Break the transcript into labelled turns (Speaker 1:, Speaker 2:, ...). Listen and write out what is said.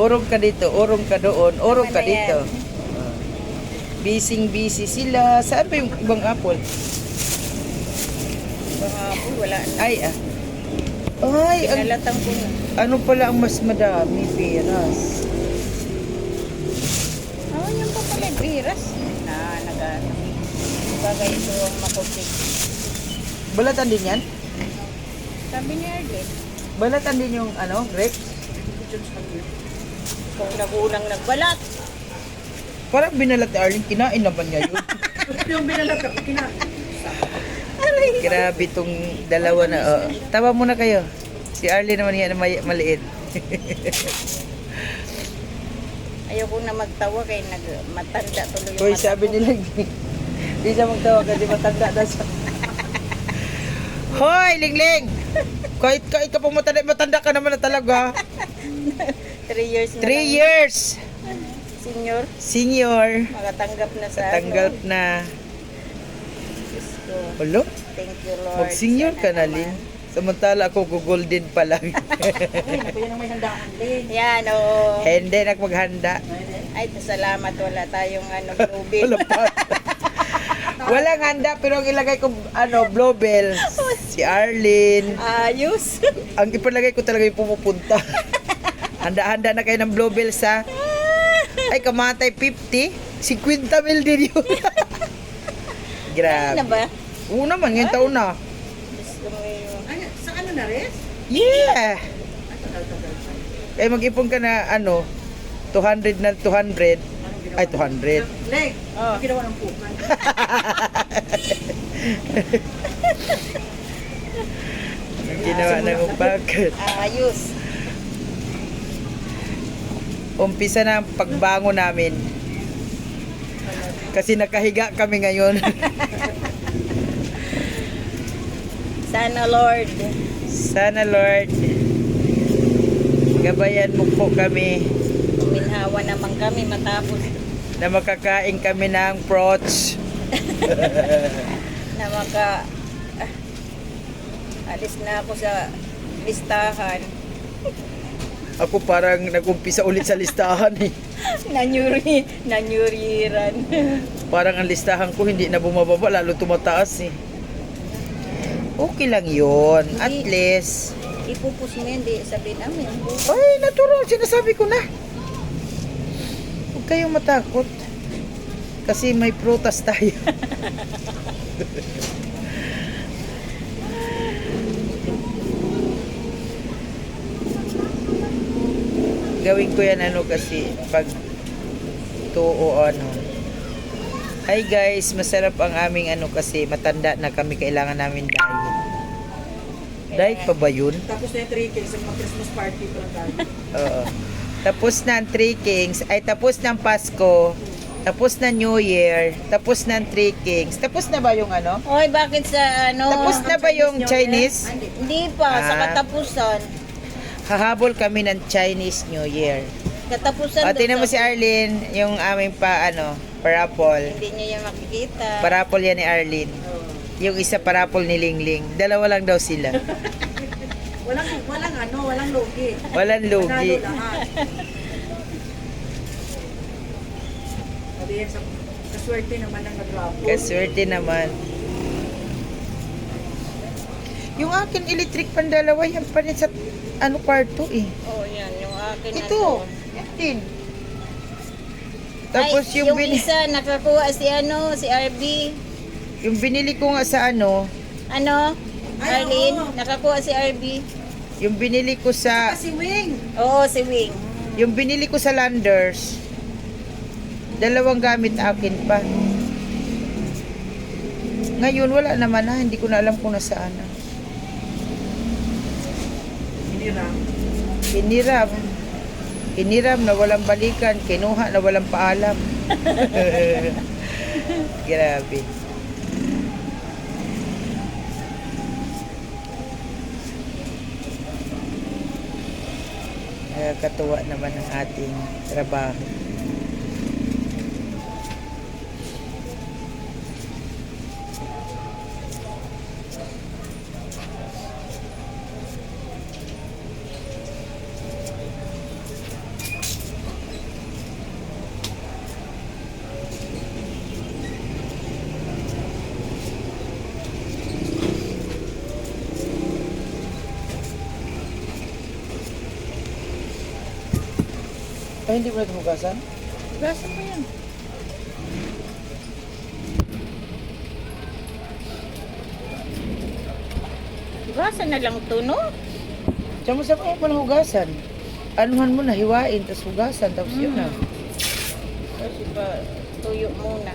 Speaker 1: Urong ka dito, urong ka doon, urong ka
Speaker 2: na
Speaker 1: dito. Bising busy sila. Saan ba yung ibang apple?
Speaker 2: Baka po, wala na.
Speaker 1: Ay, ah. Ay, ang,
Speaker 2: Pinalatang ko na.
Speaker 1: ano pala ang mas madami? Peras.
Speaker 2: Oh, yan pa pala, biras. Na, naga, bagay ito ang makutik.
Speaker 1: Balatan din yan?
Speaker 2: Sabi ni Arlen,
Speaker 1: Balatan din yung ano, grapes?
Speaker 2: Kung nagulang nagbalat,
Speaker 1: Parang binalat ni Arlene, kinain naman niya yun.
Speaker 3: Yung binalat ako, kinain.
Speaker 1: Grabe tong dalawa na. Oh. Tawa muna kayo. Si Arlene naman yan na may, maliit.
Speaker 2: ayoko na magtawa kay nag matanda tuloy yung
Speaker 1: Uy,
Speaker 2: mata
Speaker 1: sabi nila, di siya magtawa kasi matanda na siya. Hoy, Lingling! Kahit, kahit ka pang matanda, matanda ka naman na talaga.
Speaker 2: Three years na
Speaker 1: Three
Speaker 2: lang.
Speaker 1: years.
Speaker 2: Senior,
Speaker 1: Senior.
Speaker 2: makatanggap na sa
Speaker 1: Tanggap
Speaker 2: ano.
Speaker 1: na.
Speaker 2: Diyos ko.
Speaker 1: Ulo,
Speaker 2: Thank you, Lord.
Speaker 1: mag-senior ka na. Ling. Samantala ako golden pa lang.
Speaker 3: Ay, naku, yan ang may handaan din.
Speaker 2: Yan, oo.
Speaker 1: Hindi na maghanda.
Speaker 2: Ay, salamat. Wala tayong ano, bluebill.
Speaker 1: Wala pa. Walang handa pero ang ilagay ko ano, Blowbell. Si Arlene.
Speaker 2: Ayos.
Speaker 1: Ang ipalagay ko talaga yung pumupunta. Handa-handa na kayo ng Blowbell sa ay kamatay 50. 50 mil din yun.
Speaker 2: Ano
Speaker 1: Grabe.
Speaker 2: ba?
Speaker 1: Oo naman, ngayong taon na.
Speaker 3: Ay, sa ano na rin?
Speaker 1: Yeah. Kaya mag-ipon ka na ano, 200 na 200.
Speaker 3: Anong ginawa?
Speaker 1: Ay, 200.
Speaker 3: Leg,
Speaker 2: Oh.
Speaker 3: ginawa ng pukan.
Speaker 1: Ginawa ng upakat.
Speaker 2: Ayos.
Speaker 1: Umpisa na ang pagbango namin. Kasi nakahiga kami ngayon.
Speaker 2: Sana, Lord.
Speaker 1: Sana Lord, gabayan mo po kami
Speaker 2: Minhawa naman kami matapos
Speaker 1: na makakain kami ng fruits.
Speaker 2: na maka... ah, alis na ako sa listahan.
Speaker 1: Ako parang nag-umpisa ulit sa listahan eh.
Speaker 2: Nanyuri, nanyuriran.
Speaker 1: Parang ang listahan ko hindi na bumababa, lalo tumataas eh. Okay lang yun. At
Speaker 2: Hindi.
Speaker 1: least,
Speaker 2: Ipupus mo yan, di sabihin namin.
Speaker 1: ay, natural, sinasabi ko na. Huwag kayong matakot. Kasi may prutas tayo. Gawin ko yan ano kasi pag tuo o ano. Hi guys, masarap ang aming ano kasi matanda na kami kailangan namin diet. Diet pa ba yun?
Speaker 3: Tapos na yung three kings, ang Christmas party pa lang tayo.
Speaker 1: Oo. Tapos na ang Three Kings, ay tapos ng Pasko, tapos na New Year, tapos na ang Three Kings. Tapos na ba yung ano?
Speaker 2: Oy, bakit sa ano?
Speaker 1: Tapos na ba yung Chinese?
Speaker 2: Hindi pa, sa
Speaker 1: Ah.
Speaker 2: katapusan.
Speaker 1: Hahabol kami ng Chinese New Year.
Speaker 2: Katapusan
Speaker 1: O, tingnan mo si Arlene, yung aming pa, ano, parapol.
Speaker 2: Hindi niya yan makikita.
Speaker 1: Parapol yan ni Arlene.
Speaker 2: Oh.
Speaker 1: Yung isa parapol ni Lingling. Dalawa lang daw sila.
Speaker 3: Walang, walang ano, walang logi.
Speaker 1: Walang lugi.
Speaker 3: Panalo lahat. Sabi yan, sa kaswerte naman ang.
Speaker 1: Kaswerte naman. Yung akin electric pan dalawa, yan pa rin sa ano kwarto eh.
Speaker 2: Oh, yan. Yung akin.
Speaker 1: Ito,
Speaker 2: ano.
Speaker 1: yan din. Tapos
Speaker 2: Ay,
Speaker 1: yung,
Speaker 2: yung
Speaker 1: bin-
Speaker 2: isa, nakakuha si ano, si RB.
Speaker 1: yung binili ko nga sa ano,
Speaker 2: Ano?
Speaker 3: Ay,
Speaker 2: Arlene,
Speaker 3: oo.
Speaker 2: nakakuha si RB.
Speaker 1: yung binili ko sa,
Speaker 3: Kasi wing.
Speaker 2: Oo, si Wing.
Speaker 1: yung binili ko sa Landers, dalawang gamit akin pa. Ngayon, wala naman na. Hindi ko na alam kung nasaan na.
Speaker 3: Hinirang.
Speaker 1: Hiniram. Hiniram na walang balikan. Kinuha na walang paalam. Grabe. Nakakatuwa naman ang ating trabaho. Ay, hindi mo natin
Speaker 2: hugasan? Mo yan. Hugasan na lang ito, no?
Speaker 1: Diyan mo sa mga pala hugasan. Anuhan mo na, hiwain, tapos hugasan, tapos yun na.
Speaker 2: Kasi pa, tuyo muna.